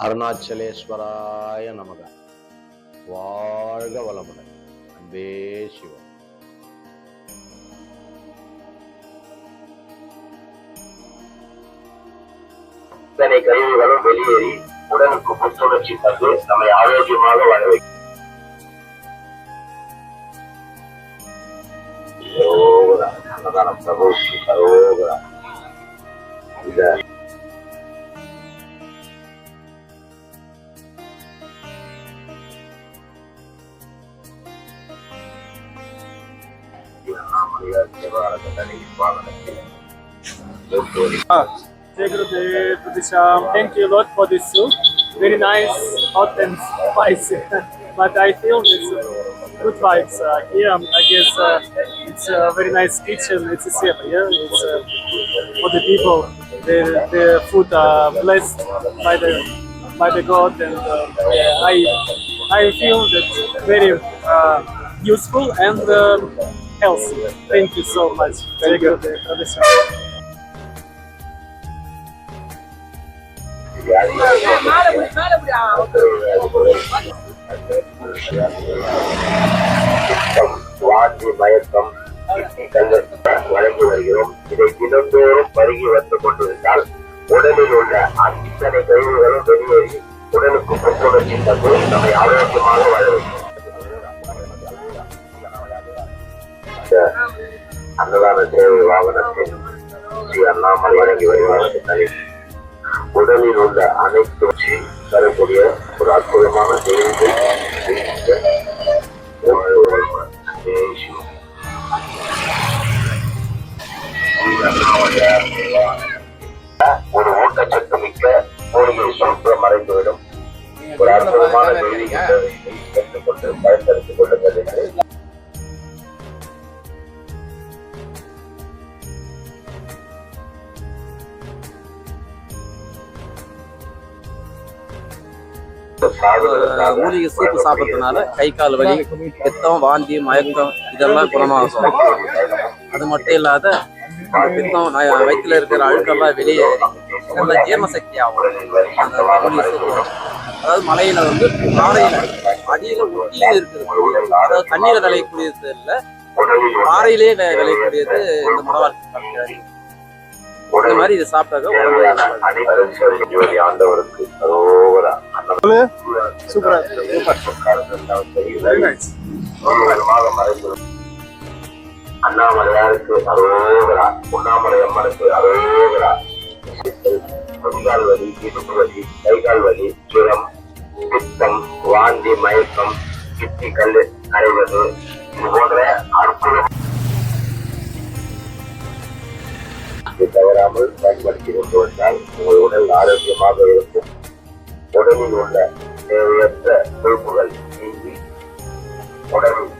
அருணாச்சலேஸ்வராய நமக. வாழ்க வளமுடன். அன்பே சிவம் இத்தனை கழிவுகளும் வெளியேறி உடலுக்கு புத்துணர்ச்சி தந்து நம்மை ஆரோக்கியமாக வாழ வைக்கும் Thank you a lot for this soup. Very nice, hot and spicy. but I feel it's good vibes uh, here. Um, I guess uh, it's a very nice kitchen. It's a safe, yeah. It's uh, for the people. The the food are blessed by the by the God, and uh, I I feel that very uh, useful and. Uh, healthy. Thank you so much. Jai Gurudev, Pratisham. வாந்தி மயக்கம் கண்கள் வழங்கி வருகிறோம் இதை தினந்தோறும் பருகி வந்து கொண்டிருந்தால் உடலில் உள்ள அத்தனை கழிவுகளும் வெளியேறி உடலுக்கு புத்துணர்ச்சி தந்து நம்மை ஆரோக்கியமாக வாழ வைக்கும் இந்த அன்னதான சேவை வாகனத்தில் ஸ்ரீ அண்ணாமலை வழங்கி வருகிறார் உடலில் உள்ள அனைத்து தரக்கூடிய ஒரு அற்புதமான தெய்வத்தை ஒரு ஊட்டச்சத்து மிக்க மூலிகை சொற்க மறைந்துவிடும். ஒரு அற்புதமான தெய்வீக சேவையை பெற்றுக்கொண்டு பயன்படுத்திக் கொள்ளுங்கள் மூலிகை சூப்பு சாப்பிட்றதுனால கை கால் வலி பித்தம் வாந்தி மயக்கம் இதெல்லாம் குணமாகும். அது மட்டும் இல்லாத பித்தம் வயிற்றுல வயித்துல இருக்கிற அழுக்கெல்லாம் வெளியே நல்ல ஜீரண சக்தி ஆகும் அந்த மூலிகை சூப்பு. அதாவது மலையில வந்து பாறையில அடியில ஒட்டியில இருக்குது. அதாவது தண்ணீர விளையக்கூடியது இல்லை. பாறையிலேயே விளையக்கூடியது இந்த முடவார் இந்த மாதிரி இதை சாப்பிட்டாக்க உடம்பு அனைவரும் ஆண்டவருக்கு அரோகரா Super. வெரி நைஸ் மறைந்து அண்ணாமலையாருக்கு அரோகரா உண்ணாமலை அம்மனுக்கு அரோகரா. கைகால் வலி இடுப்பு வலி கைகால் வலி ஜுரம் பித்தம் வாந்தி மயக்கம் கிட்டி கல் அடைவது இது போன்ற அற்புதம் இது தவறாமல் பயன்படுத்தி கொண்டு வந்தால் உங்கள் உடல் ஆரோக்கியமாக இருக்கும். உடலில் உள்ள தேவையற்ற கொழுப்புகள் நீங்கி உடலில்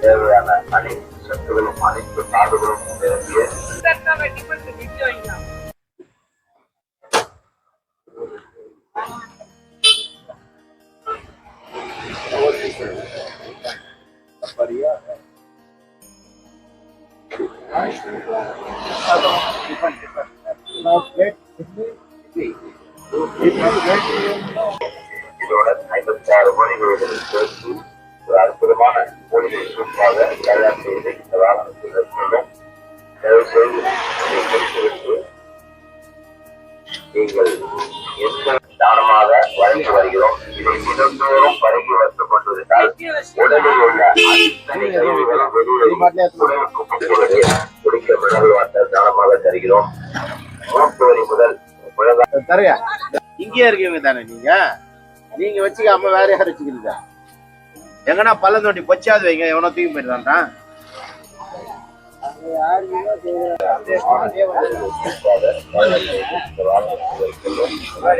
தேவையான அனைத்து சத்துகளும் அனைத்து நாடுகளும் நிரம்பிய ஆறு சேர்த்து ஒரு அற்புதமான தயார் செய்து இந்த வாகனத்தில் தயவு செய்து இதை குறித்துவிட்டு நீங்கள் எந்த தானமாக வழங்கி வருகிறோம் இதை தினந்தோறும் பருகி வந்து கொண்டிருந்தால் உடலில் உள்ள அத்தனை கழிவுகளும் வெளியே உடலுக்கு குடிக்க மினரல் வாட்டர் தானமாக தருகிறோம் மூட்டு வலி முதல் முழங்கால் இங்கேயே இருக்கீங்க தானே நீங்க? நீங்க வச்சுக்காம வேற யார் வச்சுக்கிறீங்க? எங்கன்னா பள்ளம் தோண்டி பொச்சாது வைங்க எவனோ தூக்கி போயிட்டான்டான்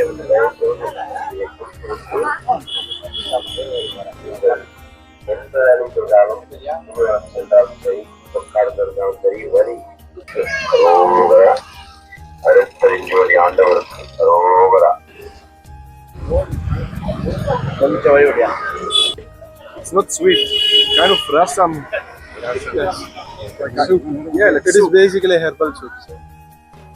எந்த It's not sweet, kind of rasam. Yes. Like soup. Yeah, like it is basically herbal soup. So.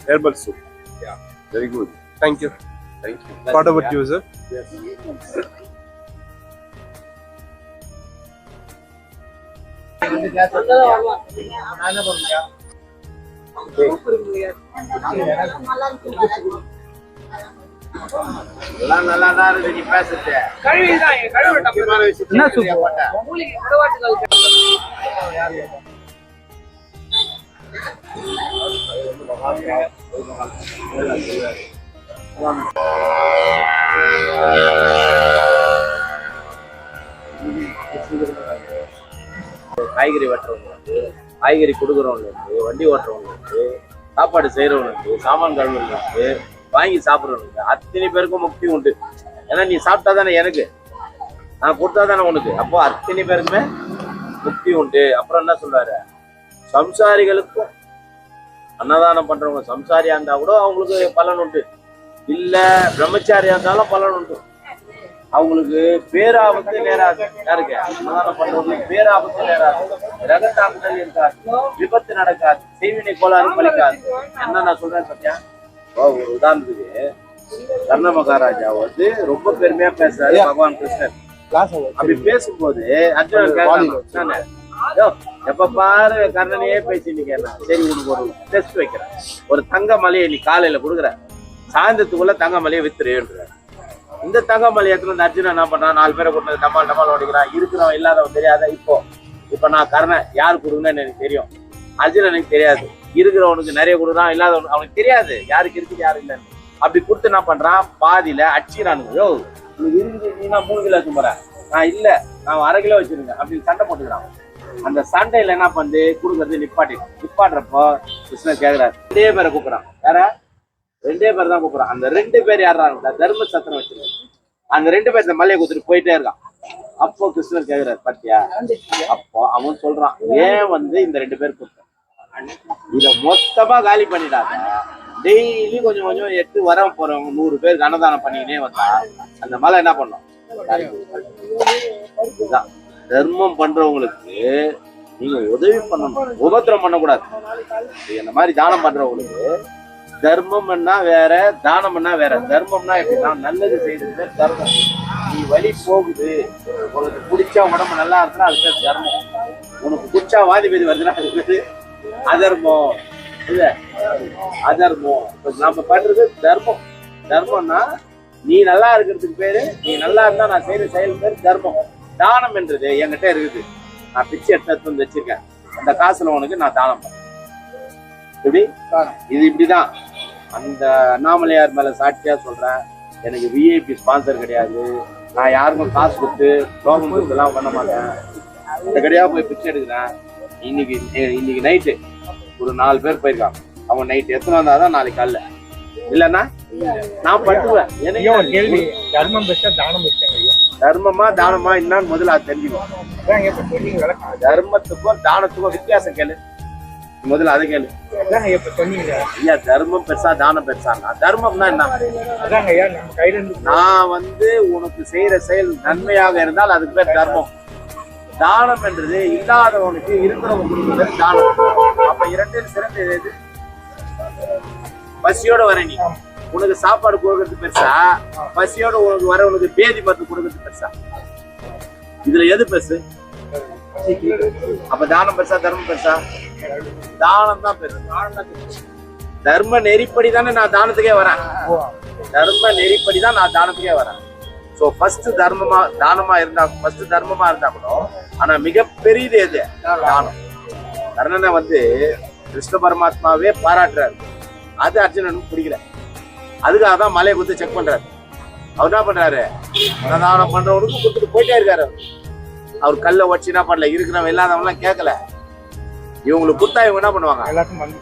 Herbal soup. Yeah. Very good. Thank you. Thank you. What about you, sir? எல்லாம் நல்லா தான் இருக்கு நீ பேசுறது. விஷயத்துல தெரிய மாட்டேன். காய்கறி வெட்டுறவங்களுக்கு காய்கறி கொடுக்குறவங்களுக்கு வண்டி ஓட்டுறவங்களுக்கு சாப்பாடு செய்யறவங்களுக்கு சாமான் கழுவுறவங்களுக்கு வாங்கி சாப்பிடணும் அத்தனை பேருக்கும் முக்தி உண்டு. ஏன்னா நீ சாப்பிட்டா தானே எனக்கு? நான் கொடுத்தா தானே உனக்கு? அப்போ அத்தனை பேருக்குமே முக்தி உண்டு. அப்புறம் என்ன சொல்றாரு? சம்சாரிகளுக்கும் அன்னதானம் பண்றவங்க சம்சாரியா இருந்தா கூட அவங்களுக்கு பலன் உண்டு. இல்ல பிரம்மச்சாரியா இருந்தாலும் பலன் உண்டு. அவங்களுக்கு பேராபத்து நேராது. யாருக்கு? அன்னதானம் பண்றவங்களுக்கு பேராபத்து நேராது. ரகத்தாக்குதல் இருக்காது. விபத்து நடக்காது. செய்வினை கோளாறு பலிக்காது. என்ன நான் சொல்றேன் சத்யா ஒரு உதாரணத்துக்கு கர்ண மகாராஜா வந்து ரொம்ப பெருமையா பேசுறாரு பகவான் கிருஷ்ணன் அப்படி பேசும்போது அர்ஜுனன் எப்ப பாரு கர்ணனையே பேசிட்டு சரி உனக்கு ஒரு டெஸ்ட் வைக்கிறேன். ஒரு தங்க மலையை நீ காலையில கொடுக்குற. சாயந்தரத்துக்குள்ள தங்க மலையை வித்துருன்ற இந்த தங்க மலையை எடுத்துட்டு அர்ஜுனன் என்ன பண்றான்? நாலு பேரை கொண்டு டமால் டமால் ஓடிக்கிறான். இருக்கிறவன் இல்லாதவன் தெரியாத? இப்போ இப்போ நான் கர்ணன் யார் கொடுங்கன்னு எனக்கு தெரியும். அர்ஜுனனுக்கு தெரியாது. இருக்கிறவனுக்கு நிறைய கொடுக்குறான் இல்லாதவனுக்கு அவனுக்கு தெரியாது. யாருக்கு இருக்குது யாரு இல்லைன்னு. அப்படி கொடுத்து என்ன பண்றான்? பாதியில அடிச்சுக்கிறானுங்க. யோ உனக்கு இருக்குது நீனா மூணு கிலோ வச்சு போறேன் நான் இல்ல நான் அரை கிலோ வச்சிருக்கேன் அப்படின்னு சண்டை போட்டுக்கிறான் அந்த சண்டையில என்ன பண்ணு? கொடுக்கறது நிப்பாட்டி. நிப்பாட்டுறப்போ கிருஷ்ணர் கேக்குறாரு. ரெண்டே பேரை கூப்பிடுறான். யார? ரெண்டே பேர் தான் கூப்பிடுறான். அந்த ரெண்டு பேர் யாரா தர்ம சத்திரம் வச்சிருக்காங்க அந்த ரெண்டு பேர் இந்த மலையை கொடுத்துட்டு போயிட்டே இருக்கான். அப்போ கிருஷ்ணர் கேக்குறாரு பாத்தியா? அப்போ அவன் சொல்றான் ஏன் வந்து இந்த ரெண்டு பேர் கூப்பிட்ட? இதை மொத்தமா காலி பண்ணிட்டாங்க. டெய்லி கொஞ்சம் கொஞ்சம் எட்டு வர போறவங்க நூறு பேருக்கு அன்னதானம் பண்ணிக்கினே வந்தா அந்த மலை என்ன பண்ணும்? தர்மம் பண்றவங்களுக்கு நீங்க உதவி பண்ணணும். உபத்திரம் பண்ணக்கூடாது. இந்த மாதிரி தானம் பண்றவங்களுக்கு தர்மம்னா வேற தானம்னா வேற. தர்மம்னா எப்படின்னா நல்லது செய்யறது தர்மம். நீ வழி போகுது. உனக்கு பிடிச்சா உடம்பு நல்லா இருக்குன்னா அது பேர் தர்மம். உனக்கு பிடிச்சா வாதிபதி வருதுன்னா அது அதர்மம். இல்ல அதர்மம். இப்ப நாம பண்றது தர்மம். தர்மம்னா நீ நல்லா இருக்கிறதுக்கு பேரு நீ நல்லா இருந்தா நான் செய்யற செயல் பேர் தர்மம். தானம் என்றது என்கிட்ட இருக்குது. நான் பிச்சை எடுத்து வந்து வச்சிருக்கேன். அந்த காசுல உனக்கு நான் தானம் பண்றேன். எப்படி? இது இப்படிதான். அந்த அண்ணாமலையார் மேல சாட்சியா சொல்றேன். எனக்கு விஐபி ஸ்பான்சர் கிடையாது. நான் யாருக்கும் காசு கொடுத்து லோகம் கொடுத்துலாம் பண்ண மாட்டேன். இந்த கடையா போய் பிச்சை எடுக்கிறேன். இன்னைக்கு இன்னைக்கு நைட்டு ஒரு நாலு பேர் போயிருக்காங்க. அவங்க நைட் எத்தனை வந்தாதான் நாளைக்கு காலைல. இல்லைன்னா நான் பண்ணுவேன் எனக்கு ஒரு கேள்வி தர்மம் பெஸ்டா தானம் பெஸ்டாங்க தர்மமா தானமா என்னன்னு முதல்ல அது தெரிஞ்சுக்கணும். தர்மத்துக்கும் தானத்துக்கும் வித்தியாசம் கேளு. முதல்ல அதை கேளு. ஐயா தர்மம் பெருசா தானம் பெருசாங்க தர்மம்னா என்ன? நான் வந்து உனக்கு செய்யற செயல் நன்மையாக இருந்தால் அதுக்கு பேர் தர்மம். தானம் என்றது இல்லாதவனுக்கு இருக்கிறவங்களுக்கு கொடுக்குறது தானம். அப்ப இரண்டில் சிறந்த எது பசியோட வர நீ. உனக்கு சாப்பாடு கொடுக்கறது பெருசா? பசியோட உனக்கு வர உனக்கு பேதி மருந்து கொடுக்கறது பெருசா? இதுல எது பெருசு? அப்ப தானம் பெருசா தர்மம் பெருசா? தானம் தான் பெருசு. தர்ம நெறிப்படி தானே நான் தானத்துக்கே வரேன். தர்ம நெறிப்படி தான் நான் தானத்துக்கே வரேன். ஸோ ஃபர்ஸ்ட் தர்மமா தானமா இருந்தா ஃபர்ஸ்ட் தர்மமா இருந்தா கூட ஆனா மிகப்பெரியது எது? தானம். கர்ணனை வந்து கிருஷ்ண பரமாத்மாவே பாராட்டுறாரு. அது அர்ஜுனனுக்கு பிடிக்கல அதுக்காக தான் மலையை கொடுத்து செக் பண்றாரு. அவர் என்ன பண்றாரு? அன்னதானம் பண்றவனுக்கு கொடுத்துட்டு போயிட்டே இருக்காரு அவர். கல்லை வச்சு என்ன பண்ணல? இருக்கிறவன் இல்லாதவன் எல்லாம் கேட்கல. இவங்களுக்கு கொடுத்தா இவங்க என்ன பண்ணுவாங்க? வந்து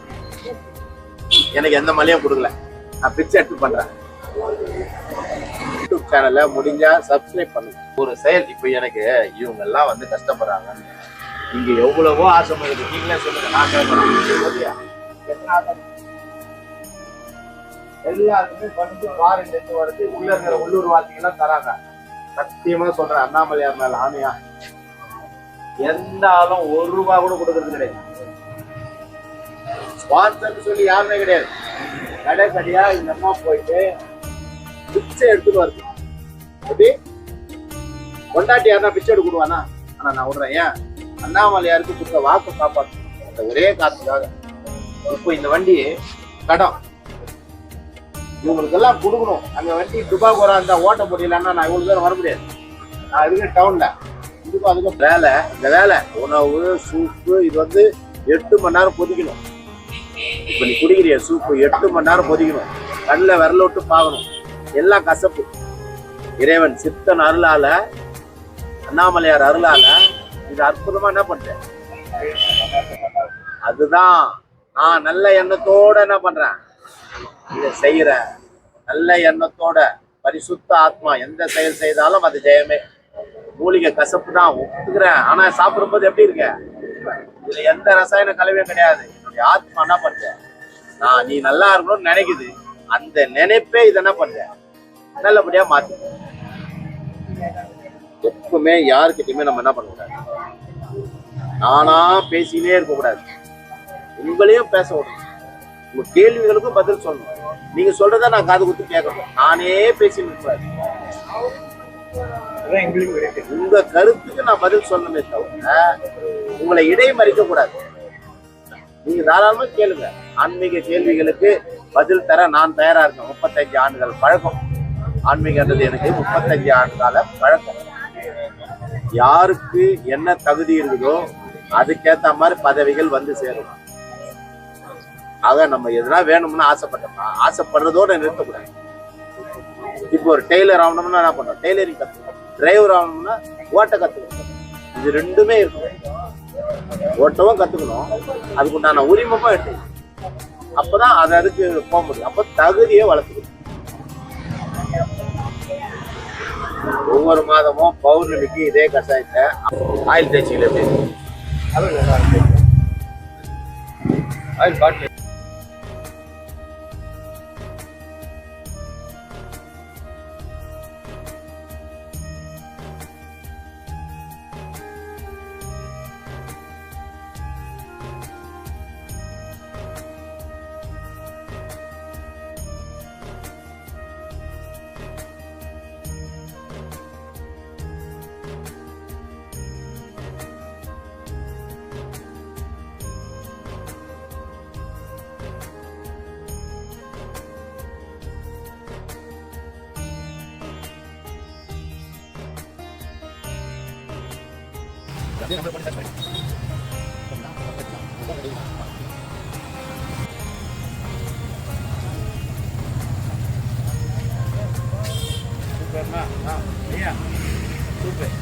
எனக்கு எந்த மலையும் கொடுக்கல. நான் பிச்சை எடுத்து பண்றேன். சேனலை முடிஞ்சா சப்ஸ்கிரைப் பண்ணுங்க. ஒரு செயல் இப்போ எனக்கு இவங்க எல்லாம் வந்து கஷ்டப்படுறாங்க. இங்க எவ்வளவோ ஆசைப்படுது நீங்களே சொல்லுங்க நான் கேட்கறேன். எல்லாருக்குமே வந்து ஃபாரின்ல இருந்து வருது. உள்ள இருக்கிற உள்ளூர் வாசிகள்லாம் தராங்க. சத்தியமா சொல்றேன் அண்ணாமலையார் மேல ஆணையா? எந்த ஆளும் ஒரு ரூபா கூட கொடுக்கறது கிடையாது. ஸ்பான்சர்னு சொல்லி யாருமே கிடையாது. கடை இந்த அம்மா போயிட்டு பிச்சை எடுத்துட்டு வருது. எப்படி கொண்டாட்டி யாருன்னா பிச்சை எடுக்க ஆனா நான் விடுறேன். ஏன்? அண்ணாமலையாருக்கு கொடுத்த வாக்கு காப்பாற்றணும் அந்த ஒரே காத்துக்காக இப்போ இந்த வண்டி கடம் இவங்களுக்கு எல்லாம் கொடுக்கணும். அங்க வண்டி துபாய் போறா இருந்தா ஓட்ட முடியலன்னா நான் இவ்வளவு தூரம் வர முடியாது. நான் இருக்கிற டவுன்ல இதுக்கும் அதுக்கும் வேலை. இந்த வேலை உணவு சூப்பு இது வந்து எட்டு மணி நேரம் பொதிக்கணும். இப்ப நீ குடிக்கிறிய சூப்பு எட்டு மணி நேரம் பொதிக்கணும். கண்ணில் விரல விட்டு பார்க்கணும் எல்லாம் கசப்பு. இறைவன் சித்தன் அருளால அண்ணாமலையார் அருளால இது அற்புதமா என்ன பண்றேன்? அதுதான் நான் நல்ல எண்ணத்தோட என்ன பண்றேன்? இதை செய்யற நல்ல எண்ணத்தோட பரிசுத்த ஆத்மா எந்த செயல் செய்தாலும் அது ஜெயமே. மூலிகை கசப்பு தான் ஒத்துக்கிறேன். ஆனா சாப்பிடும்போது எப்படி இருக்க? இதுல எந்த ரசாயன கலவையும் கிடையாது. என்னுடைய ஆத்மா என்ன பண்ற நான் நீ நல்லா இருக்கணும்னு நினைக்குது. அந்த நினைப்பே இதை என்ன பண்ற நல்லபடியா மாத்து. எப்பவுமே யாருக்கிட்டயுமே நம்ம என்ன பண்ணக்கூடாது? நானா பேசினே இருக்க கூடாது உங்களையும் பேச விடணும். உங்க கேள்விகளுக்கும் பதில் சொல்லணும். நீங்க சொல்றத நான் காது குத்து கேட்கணும். நானே பேசிட்டு இருக்கக்கூடாது விட உங்க கருத்துக்கு நான் பதில் சொல்லணுமே தவிர உங்களை இடைமறிக்க கூடாது நீங்க தாராளமா கேளுங்க. ஆன்மீக கேள்விகளுக்கு பதில் தர நான் தயாரா இருக்கேன். முப்பத்தஞ்சு ஆண்டுகள் பழக்கம். ஆன்மீகன்றது எனக்கு முப்பத்தஞ்சு ஆண்டு கால பழக்கம். யாருக்கு என்ன தகுதி இருக்குதோ அதுக்கேத்த மாதிரி பதவிகள் வந்து சேரும். ஆக நம்ம எதுனா வேணும்னு ஆசைப்பட்டோம்னா ஆசைப்படுறதோட நிறுத்தக்கூடாது. இப்போ ஒரு டெய்லர் ஆகணும்னா என்ன பண்ணோம் டெய்லரிங் கத்துக்கணும். டிரைவர் ஆகணும்னா ஓட்ட கத்துக்கணும். இது ரெண்டுமே இருக்கும் ஓட்டவும் கத்துக்கணும். அதுக்கு உண்டான உரிமமும் எடுத்து அப்பதான் அது அதுக்கு போக முடியும். அப்போ தகுதியை வளர்த்துக்கணும். ஒவ்வொரு மாதமும் பௌர்ணமிக்கு இதே கஷாயத்தை ஆயில் தேய்ச்சிக்கல எப்படி? Oil bottle. சூப்பர்ண்ணா ஆ ஐயா சூப்பர்